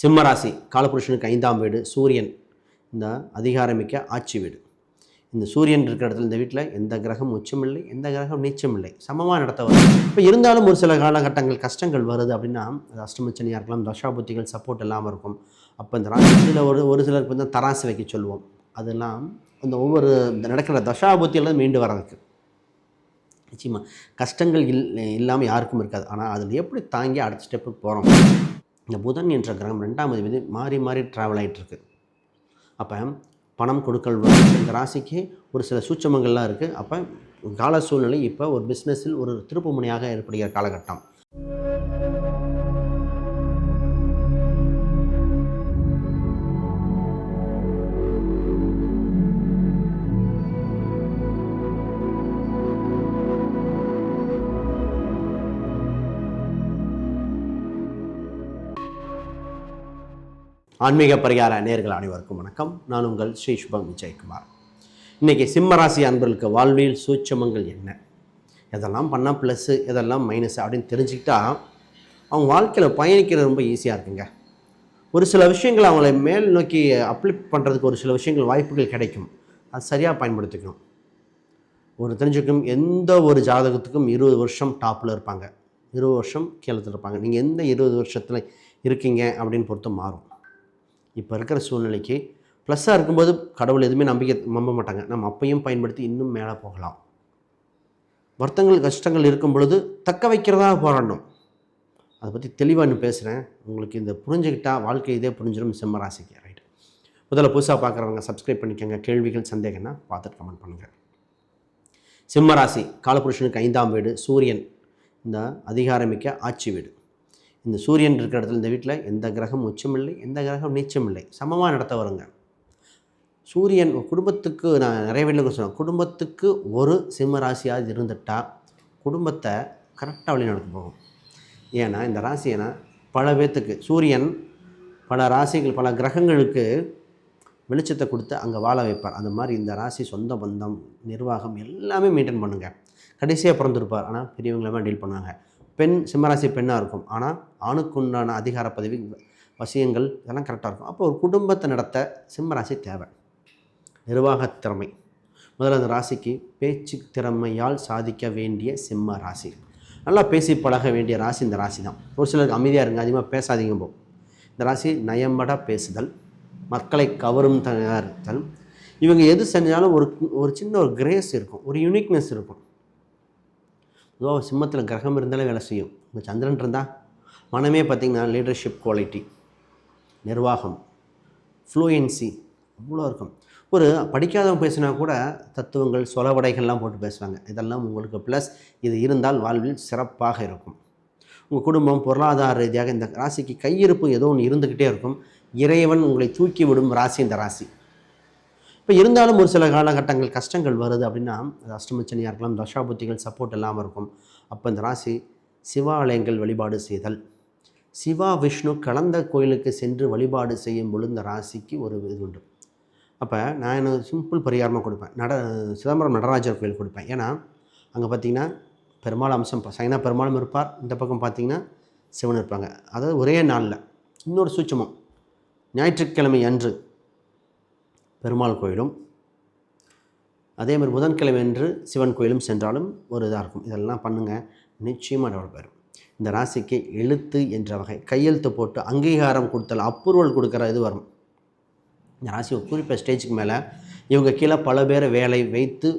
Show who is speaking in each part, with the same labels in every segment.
Speaker 1: சிம்மராசி காலபுருஷனுக்கு ஐந்தாம் வீடு சூரியன் இந்த அதிகாரமிக்க ஆட்சி வீடு. இந்த சூரியன் இருக்கிற இடத்துல இந்த வீட்டில் எந்த கிரகம் உச்சமில்லை எந்த கிரகம் நீச்சமில்லை. சமமாக நடத்த வரும் இப்போ இருந்தாலும் ஒரு சில காலகட்டங்கள் கஷ்டங்கள் வருது அப்படின்னா அது அஷ்டமச்சனியாக இருக்கலாம் தசாபுத்திகள் சப்போர்ட் இல்லாமல் இருக்கும். அப்போ இந்த ராசியில் ஒரு ஒரு சிலருக்கு வந்து தராசு வைக்க சொல்லுவோம். அதெல்லாம் அந்த ஒவ்வொரு இந்த நடக்கிற தசாபுத்தியில மீண்டு வர்றதுக்கு. நிச்சயமாக கஷ்டங்கள் இல் இல்லாமல் யாருக்கும் இருக்காது. ஆனால் அதில் எப்படி தாங்கி அடுத்த ஸ்டெப்புக்கு போகிறோம் இந்த புதன் என்ற கிரகம் ரெண்டாம் அதிபதி மாறி மாறி ட்ராவல் ஆகிட்டுருக்கு அப்போ பணம் கொடுக்கல் இந்த ராசிக்கு ஒரு சில சூட்சமங்கள்லாம் இருக்குது அப்போ கால சூழ்நிலை இப்போ ஒரு பிஸ்னஸில் ஒரு திருப்பு முனையாக ஏற்படுகிற காலகட்டம். ஆன்மீக பரிகார நேர்கள் அனைவருக்கும் வணக்கம். நான் உங்கள் ஸ்ரீ சுபம் விஜயகுமார். இன்றைக்கி சிம்மராசி அன்பர்களுக்கு வாழ்வியல் சூட்சமங்கள் என்ன? எதெல்லாம் பண்ணால் ப்ளஸ்ஸு எதெல்லாம் மைனஸ் அப்படின்னு தெரிஞ்சுக்கிட்டா அவங்க வாழ்க்கையில் பயணிக்கிறது ரொம்ப ஈஸியாக இருக்குங்க. ஒரு சில விஷயங்கள் அவங்களை மேல் நோக்கி அப்ளை பண்ணுறதுக்கு ஒரு சில விஷயங்கள் வாய்ப்புகள் கிடைக்கும். அது சரியாக பயன்படுத்திக்கணும். ஒரு தெரிஞ்சுக்கும் எந்த ஒரு ஜாதகத்துக்கும் இருபது வருஷம் டாப்பில் இருப்பாங்க. இருபது வருஷம் கீழத்தில் இருப்பாங்க நீங்கள் எந்த இருபது வருஷத்தில் இருக்கீங்க அப்படின்னு பொறுத்து மாறும். இப்போ இருக்கிற சூழ்நிலைக்கு ப்ளஸ்ஸாக இருக்கும்போது கடவுள் எதுவுமே நம்பிக்கை நம்ப மாட்டாங்க. நம்ம அப்பையும் பயன்படுத்தி இன்னும் மேலே போகலாம். வருத்தங்கள் கஷ்டங்கள் இருக்கும் பொழுது தக்க வைக்கிறதா போராடணும். அதை பற்றி தெளிவாக இன்னும் பேசுகிறேன் உங்களுக்கு இந்த புரிஞ்சுக்கிட்டால் வாழ்க்கை இதே புரிஞ்சிடும் சிம்மராசிக்கு ரைட் முதல்ல புதுசாக பார்க்குறவங்க சப்ஸ்கிரைப் பண்ணிக்கோங்க. கேள்விகள் சந்தேகம்னா பார்த்துட்டு கமெண்ட் பண்ணுங்கள் சிம்மராசி காலபுருஷனுக்கு ஐந்தாம் வீடு சூரியன் இந்த அதிகாரமிக்க ஆட்சி வீடு. இந்த சூரியன் இருக்கிற இடத்துல இந்த வீட்டில் எந்த கிரகம் உச்சமில்லை எந்த கிரகம் நீச்சமில்லை. சமமாக நடத்த வருங்க சூரியன் குடும்பத்துக்கு நான் நிறைய வீட்டில் சொன்னேன் குடும்பத்துக்கு ஒரு சிம்ம ராசியாவது இருந்துட்டால் குடும்பத்தை கரெக்டாக வழி நடத்த போகும். ஏன்னா இந்த ராசி ஏன்னா பல பேர்த்துக்கு சூரியன் பல ராசிகள் பல கிரகங்களுக்கு வெளிச்சத்தை கொடுத்து அங்கே வாழ வைப்பார். அந்த மாதிரி இந்த ராசி சொந்த பந்தம் நிர்வாகம் எல்லாமே மெயின்டைன் பண்ணுங்கள் கடைசியாக பிறந்திருப்பார். ஆனால் பெரியவங்களாம் டீல் பண்ணுவாங்க. பெண் சிம்மராசி பெண்ணாக இருக்கும். ஆனால் ஆணுக்குண்டான அதிகார பதவி வசியங்கள் இதெல்லாம் கரெக்டாக இருக்கும். அப்போ ஒரு குடும்பத்தை நடத்த சிம்மராசி தேவை. நிர்வாக திறமை. முதல்ல அந்த ராசிக்கு பேச்சு திறமையால் சாதிக்க வேண்டிய சிம்ம ராசி. நல்லா பேசி பழக வேண்டிய ராசி இந்த ராசி தான். ஒரு சிலருக்கு அமைதியாக இருங்க அதிகமாக பேசாதீங்க போ. இந்த ராசி நயம்பட பேசுதல் மக்களை கவரும் தயாரித்தல். இவங்க எது செஞ்சாலும் ஒரு ஒரு சின்ன ஒரு கிரேஸ் இருக்கும் ஒரு யூனிக்னஸ் இருக்கும். பொதுவாக சிம்மத்தில் கிரகம் இருந்தாலே வேலை செய்யும். இப்போ சந்திரன் இருந்தால் மனமே பார்த்திங்கன்னா லீடர்ஷிப் குவாலிட்டி நிர்வாகம் ஃப்ளூயன்சி அவ்வளோ இருக்கும். ஒரு படிக்காதவங்க பேசினா கூட தத்துவங்கள் சொலவடைகள்லாம் போட்டு பேசுவாங்க. இதெல்லாம் உங்களுக்கு ப்ளஸ் இது இருந்தால் வாழ்வில் சிறப்பாக இருக்கும். உங்கள் குடும்பம் பொருளாதார ரீதியாக இந்த ராசிக்கு கையிருப்பு ஏதோ ஒன்று இருந்துக்கிட்டே இருக்கும். இறைவன் உங்களை தூக்கி விடும் ராசி இந்த ராசி. இப்போ இருந்தாலும் ஒரு சில காலகட்டங்கள் கஷ்டங்கள் வருது அப்படின்னா அது அஷ்டமச்சனியாக இருக்கலாம் தசாபுத்திகள் சப்போர்ட் இல்லாமல் இருக்கும். அப்போ இந்த ராசி சிவாலயங்கள் வழிபாடு செய்தல். சிவா விஷ்ணு கலந்த கோயிலுக்கு சென்று வழிபாடு செய்யும் பொழுது இந்த ராசிக்கு ஒரு இது உண்டு. அப்போ நான் என்ன சிம்பிள் பரிகாரமாக கொடுப்பேன். நட சிதம்பரம் நடராஜர் கோயில் கொடுப்பேன். ஏன்னா அங்கே பார்த்தீங்கன்னா பெருமாள் அம்சம் சைனா பெருமாளும் இருப்பார். இந்த பக்கம் பார்த்தீங்கன்னா சிவன் இருப்பாங்க. அதாவது ஒரே நாளில். இன்னொரு சூட்சமம். ஞாயிற்றுக்கிழமை அன்று பெருமாள் கோயிலும் அதே மாதிரி புதன்கிழமை என்று சிவன் கோயிலும் சென்றாலும் ஒரு இதாக இருக்கும். இதெல்லாம் பண்ணுங்கள் நிச்சயமாக டெவலப் ஆயிரும் இந்த ராசிக்கு எழுத்து என்ற வகை கையெழுத்து போட்டு அங்கீகாரம் கொடுத்தல் அப்ரூவல் கொடுக்குற இது வரும். இந்த ராசி ஒரு குறிப்பிட்ட ஸ்டேஜுக்கு மேலே இவங்க கீழே பல பேரை வேலை வைத்து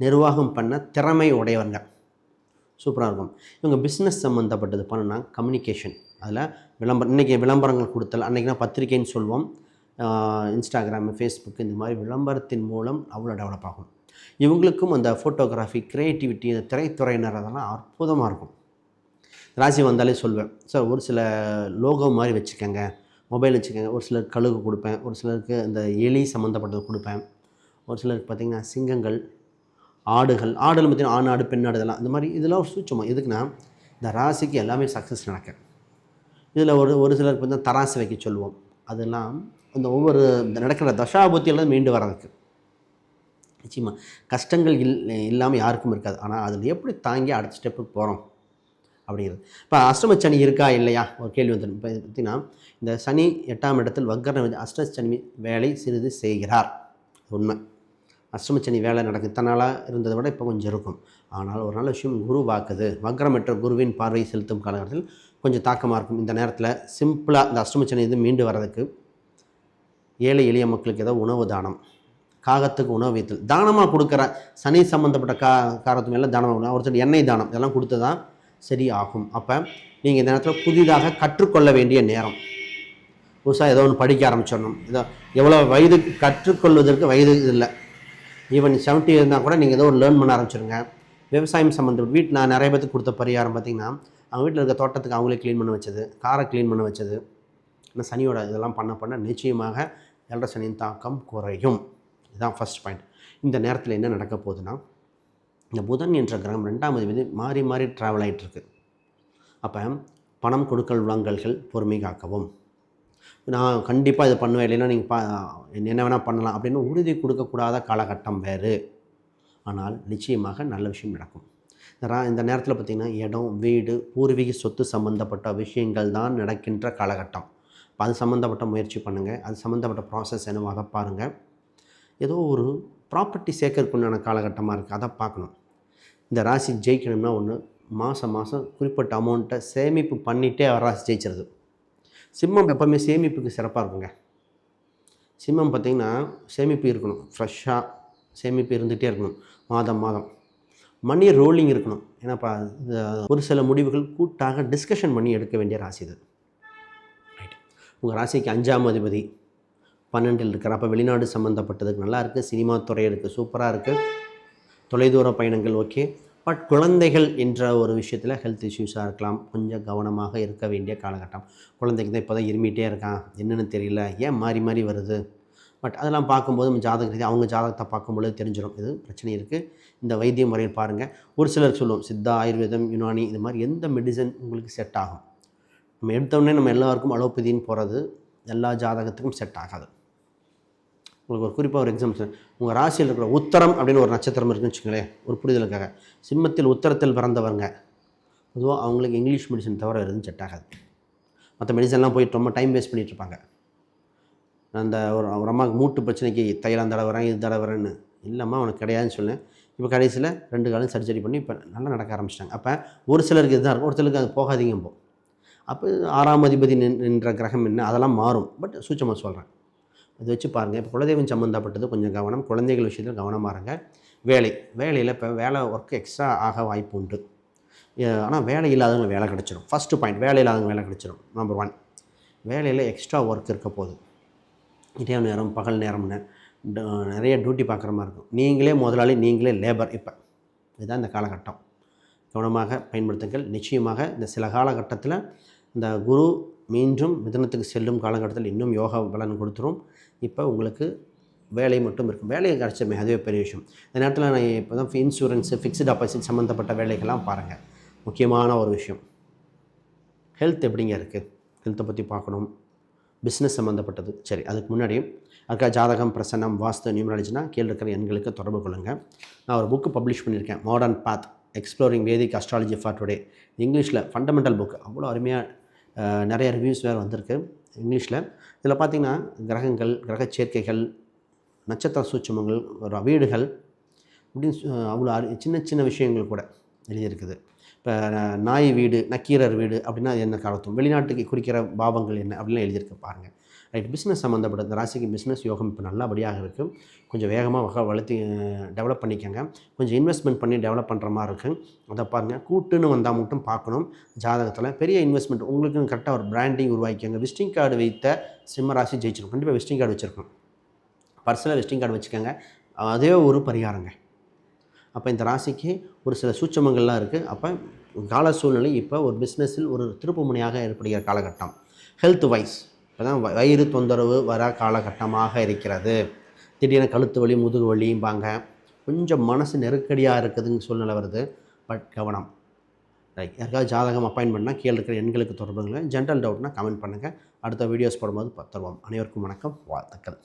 Speaker 1: நிர்வாகம் பண்ண திறமை உடையவங்க. சூப்பராக இருக்கும். இவங்க பிஸ்னஸ் சம்மந்தப்பட்டது பண்ணுனா கம்யூனிகேஷன் அதில் விளம்பரம் இன்றைக்கி விளம்பரங்கள் கொடுத்தல் அன்றைக்கினா பத்திரிக்கைன்னு சொல்லுவோம் இன்ஸ்டாகிராமு ஃபேஸ்புக்கு இந்த மாதிரி விளம்பரத்தின் மூலம் அவ்வளோ டெவலப் ஆகும். இவங்களுக்கும் அந்த ஃபோட்டோகிராஃபி க்ரியேட்டிவிட்டி இந்த திரைத்துறையினர் அதெல்லாம் அற்புதமாக இருக்கும். ராசி வந்தாலே சொல்வேன் சார் ஒரு சில லோகோ மாதிரி வச்சுக்கோங்க. மொபைல் வச்சுக்கோங்க. ஒரு சிலருக்கு கழுகு கொடுப்பேன். ஒரு சிலருக்கு இந்த எலி சம்மந்தப்பட்டது கொடுப்பேன். ஒரு சிலருக்கு பார்த்திங்கன்னா சிங்கங்கள் ஆடுகள் ஆடுகள் பார்த்திங்கன்னா ஆண் ஆடு பெண் ஆடு இதெல்லாம். இந்த மாதிரி இதெல்லாம் ஒரு சூட்சமாக எதுக்குன்னா இந்த ராசிக்கு எல்லாமே சக்ஸஸ் நடக்க இதில் ஒரு ஒரு சிலருக்கு பார்த்தீங்கன்னா தராசு வைக்க சொல்லுவோம். அதெல்லாம் அந்த ஒவ்வொரு இந்த நடக்கிற தசாபுத்தியெல்லாம் மீண்டு வர்றதுக்கு. நிச்சயமாக கஷ்டங்கள் இல் இல்லாமல் யாருக்கும் இருக்காது. ஆனால் அதில் எப்படி தாங்கி அடுத்த ஸ்டெப்புக்கு போகிறோம் அப்படிங்கிறது. இப்போ அஷ்டம சனி இருக்கா இல்லையா? ஒரு கேள்வி வந்துடும். இப்போ பார்த்தீங்கன்னா இந்த சனி எட்டாம் இடத்தில் வக்கர அஷ்ட சனி வேலை சிறிது செய்கிறார். உண்மை. அஷ்டமச்சனி வேலை நடக்குது தன்னாலாக இருந்ததை விட இப்போ கொஞ்சம் இருக்கும். ஆனால் ஒரு நல்ல விஷயம் குரு வாக்குது. வக்ரமற்ற குருவின் பார்வை செலுத்தும் காலகட்டத்தில் கொஞ்சம் தாக்கமாக இருக்கும். இந்த நேரத்தில் சிம்பிளாக இந்த அஷ்டமிச்சனை இது மீண்டு வர்றதுக்கு ஏழை எளிய மக்களுக்கு ஏதோ உணவு தானம். காகத்துக்கு உணவு வைத்தல். தானமாக கொடுக்குற சனி சம்மந்தப்பட்ட கா காரத்துக்கு மேலே தானமாக கொடுக்கலாம். ஒருத்தர் எண்ணெய் தானம். இதெல்லாம் கொடுத்து தான் சரி ஆகும் அப்போ நீங்கள் இந்த நேரத்தில் புதிதாக கற்றுக்கொள்ள வேண்டிய நேரம். புதுசாக ஏதோ ஒன்று படிக்க ஆரம்பிச்சிடணும். இதோ எவ்வளோ வயது கற்றுக்கொள்வதற்கு வயது இல்லை. ஈவன் செவன்ட்டி இருந்தால் கூட நீங்கள் ஏதோ ஒரு லேர்ன் பண்ண ஆரம்பிச்சிருங்க. விவசாயம் சம்மந்தப்பட்ட வீட்டில் நான் நிறைய பேத்துக்கு கொடுத்த பரிகாரம் பார்த்திங்கன்னா அவங்க வீட்டில் இருக்க தோட்டத்துக்கு அவங்களே க்ளீன் பண்ண வச்சது காரை க்ளீன் பண்ண வச்சது. இன்னும் சனியோட இதெல்லாம் பண்ண பண்ண நிச்சயமாக ஏழரை சனியின் தாக்கம் குறையும். இதுதான் ஃபர்ஸ்ட் பாயிண்ட் இந்த நேரத்தில் என்ன நடக்க போகுதுன்னா இந்த புதன் என்ற கிரகம் ரெண்டாம் அதிபதி மாறி மாறி ட்ராவல் ஆகிட்டுருக்கு அப்போ பணம் கொடுக்கல் வாங்கல்கள் பொறுமை காக்கவும். நான் கண்டிப்பாக இது பண்ணுவேன் இல்லைன்னா நீங்கள் பா என்ன வேணால் பண்ணலாம் அப்படின்னு உறுதி கொடுக்கக்கூடாத காலகட்டம் வேறு. ஆனால் நிச்சயமாக நல்ல விஷயம் நடக்கும். இந்த ரா இந்த நேரத்தில் பார்த்திங்கன்னா இடம் வீடு பூர்வீக சொத்து சம்மந்தப்பட்ட விஷயங்கள் தான் நடக்கின்ற காலகட்டம். இப்போ அது சம்மந்தப்பட்ட முயற்சி பண்ணுங்கள் அது சம்மந்தப்பட்ட ப்ராசஸ் என்னவோ அதை பாருங்கள் ஏதோ ஒரு ப்ராப்பர்ட்டி சேர்க்கறதுக்குண்டான காலகட்டமாக இருக்குது அதை பார்க்கணும். இந்த ராசி ஜெயிக்கணும்னா ஒன்று மாதம் மாதம் குறிப்பிட்ட அமௌண்ட்டை சேமிப்பு பண்ணிகிட்டே ராசி ஜெயிச்சிருது. சிம்மம் எப்போவுமே சேமிப்புக்கு சிறப்பாக இருக்குங்க. சிம்மம் பார்த்திங்கன்னா சேமிப்பு இருக்கணும். ஃப்ரெஷ்ஷாக சேமிப்பு இருந்துகிட்டே இருக்கணும் மாதம் மாதம். மணி ரோலிங் இருக்கணும். ஏன்னாப்பா இந்த ஒரு சில முடிவுகள் கூட்டாக டிஸ்கஷன் பண்ணி எடுக்க வேண்டிய ராசி இது. ரைட் உங்கள் ராசிக்கு அஞ்சாம் அதிபதி பன்னெண்டில் இருக்கிற அப்போ வெளிநாடு சம்மந்தப்பட்டதுக்கு நல்லா இருக்குது சினிமா துறை இருக்குது சூப்பராக இருக்குது தொலைதூர பயணங்கள் ஓகே பட் குழந்தைகள் என்ற ஒரு விஷயத்தில் ஹெல்த் இஷ்யூஸாக இருக்கலாம். கொஞ்சம் கவனமாக இருக்க வேண்டிய காலகட்டம். குழந்தைக்கு தான் இப்போ தான் இருமிகிட்டே இருக்கான். என்னென்னு தெரியல. ஏன் மாறி மாறி வருது? பட் அதெல்லாம் பார்க்கும்போது நம்ம ஜாதக ரீதியாக அவங்க ஜாதகத்தை பார்க்கும்பொழுது தெரிஞ்சிடும் இது பிரச்சனை இருக்குது இந்த வைத்திய முறையில் பாருங்கள் ஒரு சிலர் சொல்லுவோம் சித்தா ஆயுர்வேதம் யுனானி இது மாதிரி எந்த மெடிசன் உங்களுக்கு செட் ஆகும்? நம்ம எடுத்தோடனே நம்ம எல்லாருக்கும் அலோபதின்னு போகிறது எல்லா ஜாதகத்துக்கும் செட் ஆகாது. உங்களுக்கு ஒரு குறிப்பாக ஒரு எக்ஸாம்பிள் உங்கள் ராசியில் இருக்கிற உத்தரம் அப்படின்னு ஒரு நட்சத்திரம் இருக்குன்னு வச்சுங்களேன் ஒரு புரிதலுக்காக. சிம்மத்தில் உத்தரத்தில் பிறந்தவங்க. பொதுவாக அவங்களுக்கு இங்கிலீஷ் மெடிசன் தவிர எதுவும் செட் ஆகாது. மற்ற மெடிசன்லாம் போயிட்டு ரொம்ப டைம் வேஸ்ட் பண்ணிகிட்ருப்பாங்க இருப்பாங்க. அந்த ஒரு ஒரு அம்மாவுக்கு மூட்டு பிரச்சனைக்கு தைலம் தடவுறேன் இது தடவுறேன்னு. இல்லைம்மா அவனுக்கு கிடையாதுன்னு சொன்னேன் இப்போ கடைசியில் ரெண்டு காலம் சர்ஜரி பண்ணி இப்போ நல்லா நடக்க ஆரம்பிச்சிட்டாங்க. அப்போ ஒரு சிலருக்கு இதுதான் இருக்கும் ஒரு சிலருக்கு அது போகாதீங்க போ. அப்போ ஆறாம் அதிபதி நின்- நின்ற கிரகம் என்ன அதெல்லாம் மாறும். பட் சூச்சமாக சொல்கிறேன் அதை வச்சு பாருங்கள் இப்போ குலதெய்வம் சம்மந்தப்பட்டது கொஞ்சம் கவனம் குழந்தைகள் விஷயத்தில் கவனமாக இருங்க. வேலை வேலையில் இப்போ வேலை ஒர்க் எக்ஸ்ட்ரா ஆக வாய்ப்பு உண்டு. ஆனால் வேலை இல்லாதவங்க வேலை கிடச்சிடும் ஃபஸ்ட்டு பாயிண்ட் வேலை இல்லாதவங்க வேலை கிடச்சிடும் நம்பர் ஒன் வேலையில் எக்ஸ்ட்ரா ஒர்க் இருக்க போகுது. இரவு நேரம் பகல் நேரம்னு நிறைய டியூட்டி பார்க்குற மாதிரி இருக்கும். நீங்களே முதலாளி நீங்களே லேபர் இப்போ. இதுதான் இந்த காலகட்டம். கவனமாக பயன்படுத்துங்கள். நிச்சயமாக இந்த சில காலகட்டத்தில் இந்த குரு மீண்டும் மிதனத்துக்கு செல்லும் காலகட்டத்தில் இன்னும் யோகா பலன் கொடுத்துரும். இப்போ உங்களுக்கு வேலை மட்டும் இருக்கும். வேலையை கிடச்சமே அதுவே பெரிய விஷயம். இந்த நேரத்தில் நான் இப்போ தான் இன்சூரன்ஸு ஃபிக்ஸ்டு டெபாசிட் சம்மந்தப்பட்ட வேலைகள்லாம் பாருங்கள் முக்கியமான ஒரு விஷயம். ஹெல்த் எப்படிங்க இருக்குது ஹெல்த்தை பற்றி பார்க்கணும். பிஸ்னஸ் சம்மந்தப்பட்டது சரி அதுக்கு முன்னாடி அதுக்காக ஜாதகம் பிரசன்னம் வாஸ்து நியூமராலஜினா கீழே இருக்கிற எண்களுக்கு தொடர்பு கொள்ளுங்கள் நான் ஒரு புக்கு பப்ளிஷ் பண்ணியிருக்கேன் modern path exploring Vedic astrology for today இங்கிலீஷில் ஃபண்டமெண்டல் புக் அவ்வளோ அருமையாக நிறைய ரிவ்யூஸ் வேறு வந்திருக்கு இங்கிலீஷில் இதில் பார்த்தீங்கன்னா கிரகங்கள் கிரக சேர்க்கைகள் நட்சத்திர சூட்சமங்கள் வீடுகள் இப்படின்னு அவ்வளோ அரு- சின்ன சின்ன விஷயங்கள் கூட எழுதியிருக்குது. இப்போ நாய் வீடு நக்கீரர் வீடு அப்படின்னா அது என்ன காலத்தும் வெளிநாட்டுக்கு குறிக்கிற பாவங்கள் என்ன அப்படிலாம் எழுதியிருக்க பாருங்கள் ரைட் பிஸ்னஸ் சம்மந்தப்பட்ட இந்த ராசிக்கு பிஸ்னஸ் யோகம் இப்போ நல்லபடியாக இருக்கும் கொஞ்சம் வேகமாக வகை வளர்த்தி டெவலப் பண்ணிக்கோங்க. கொஞ்சம் இன்வெஸ்ட்மெண்ட் பண்ணி டெவலப் பண்ணுற மாதிரி இருக்கும் அதை பாருங்கள் கூட்டுன்னு வந்தால் மட்டும் பார்க்கணும். ஜாதகத்தில் பெரிய இன்வெஸ்ட்மெண்ட் உங்களுக்கு கரெக்டாக ஒரு பிராண்டிங் உருவாக்கிக்கோங்க. விசிட்டிங் கார்டு வைத்த சிம்ம ராசி ஜெயிச்சிருக்கோம் கண்டிப்பாக விசிட்டிங் கார்டு வச்சுருக்கோம். பர்சனல் விசிட்டிங் கார்டு வச்சுக்கோங்க. அதே ஒரு பரிகாரங்க. அப்போ இந்த ராசிக்கு ஒரு சில சூட்சமங்கள்லாம் இருக்குது அப்போ கால சூழ்நிலை இப்போ ஒரு பிஸ்னஸில் ஒரு திருப்புமுனையாக ஏற்படுகிற காலகட்டம். ஹெல்த் வைஸ் இப்போ தான் வயிறு தொந்தரவு வர காலகட்டமாக இருக்கிறது. திடீர்னு கழுத்து வலி முதுகு வலிம்பாங்க கொஞ்சம் மனசு நெருக்கடியாக இருக்குதுங்க சூழ்நிலை வருது. பட் கவனம். ரைட் யாருக்காவது ஜாதகம் அப்பாயின் பண்ணால் கீழே இருக்கிற எண்களுக்கு தொடர்புங்க. ஜென்ரல் டவுட்னா கமெண்ட் பண்ணுங்கள் அடுத்த வீடியோஸ் போடும்போது தருவோம் அனைவருக்கும் வணக்கம். வாழ்த்துக்கள்.